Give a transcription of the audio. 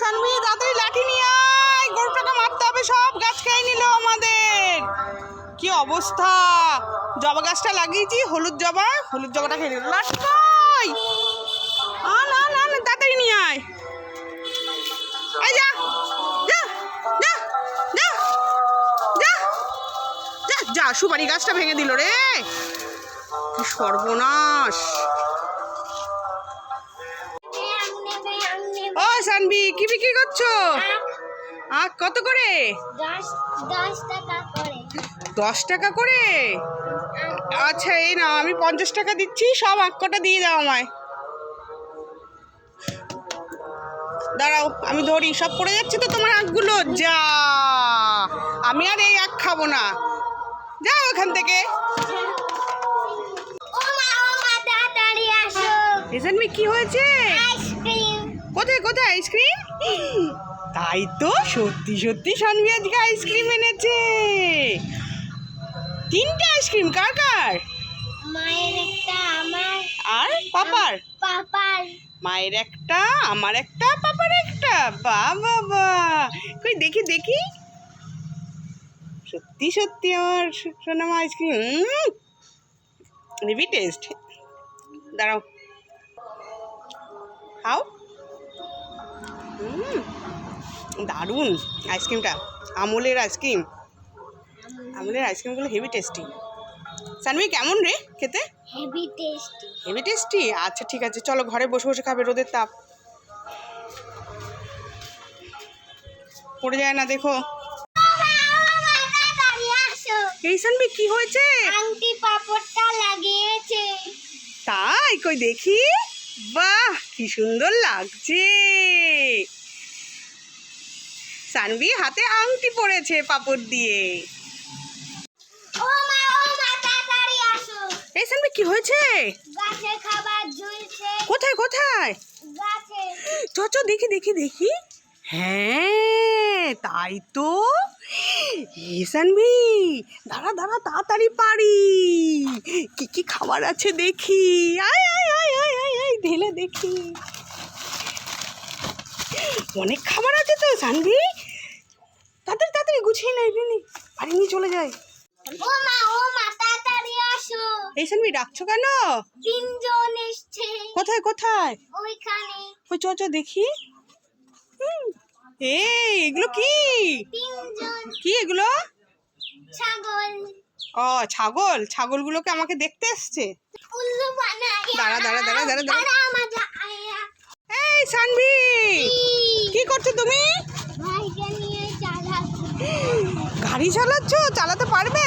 সানবি তাড়াতাড়ি লাঠি নিয়ে আয়। গরুটাকে মারতে হবে, সব গাছ খেয়ে নিল আমাদের। কি অবস্থা? জবা গাছটা লাগিয়েছি, হলুদ জবা, হলুদ জবাটা খেয়ে নিল। লাঠি কই? আ না না না তাড়াতাড়ি নিয়ে আয়। এই যা যা যা যা যা যা যা, সুপারি গাছটা ভেঙে দিল রে। কি সর্বনাশ। সানবি কি বিক্রি করছ? আখ কত করে? দশ টাকা করে। আচ্ছা এই না আমি পঞ্চাশ টাকা দিচ্ছি সব আখ কটা দিয়ে দাও আমায়। দাঁড়াও আমি ধরি সব পড়ে যাচ্ছে তো তোমার আখগুলো? যা আমি আর এই আখ খাব না। যাও ওখান থেকে। রিসেন্টলি কি হয়েছে? কোথায় কোথায় আইসক্রিম? তাই তো সত্যি সত্যি সানভি আজকে আইসক্রিম এনেছে। তিনটে আইসক্রিম কার কার? মায়ের একটা আমার। আর পাপার? পাপার। মায়ের একটা আমার একটা পাপার একটা। বা বাবা কই দেখি দেখি। সত্যি সত্যি আমার সোনামা আইসক্রিম হেভি টেস্ট। দাঁড়াও। খাও দারুণ আইসক্রিমটা। আমুলের আইসক্রিম। আমুলের আইসক্রিমগুলো হেভি টেস্টি সানভি কেমন রে খেতে? হেভি টেস্টি হেভি টেস্টি আচ্ছা ঠিক আছে চলো ঘরে বসে বসে খাবে রোদের তাপ। পড়ে যায় না দেখো। এই সানবি কি হয়েছে? আংটি পাপড়টা লাগিয়েছে। তাই কই দেখি। বাহ কি সুন্দর লাগছে। সানভি হাতে আংটি পড়েছে পাপড় দিয়ে। ও মা ও মা তাড়াতাড়ি আসো। এই সানভি কি হয়েছে? গাছে খাবার ঝুলছে কোথায় কোথায়? গাছে। চ চ দেখি দেখি দেখি। হ্যাঁ তাই তো। সানভি দাঁড়া দাঁড়া তাড়াতাড়ি পারি। কি কি খাবার আছে দেখি। আয় আয়। দেখি। অনেক খাবার আছে তো সানভি। তাড়াতাড়ি তাড়াতাড়ি গুছিয়ে নাই নি। বাড়ি নিয়ে চলে যায় ও মা ও মা তাড়াতাড়ি আসো। এই সানভি ডাকছো কেন? তিনজন এসছে। কোথায় কোথায়? ওইখানে। ওই চ চ দেখি। হুম, এই এগুলো কি? তিনজন। কি এগুলো? ছাগল। ও ছাগল। ছাগলগুলোকে আমাকে দেখতে এসছে। দাঁড়া, দাঁড়া, দাঁড়া, দাঁড়া, দাঁড়া। সানভি! কি করছ তুমি? গাড়ি চালাচ্ছ? চালাতে পারবে?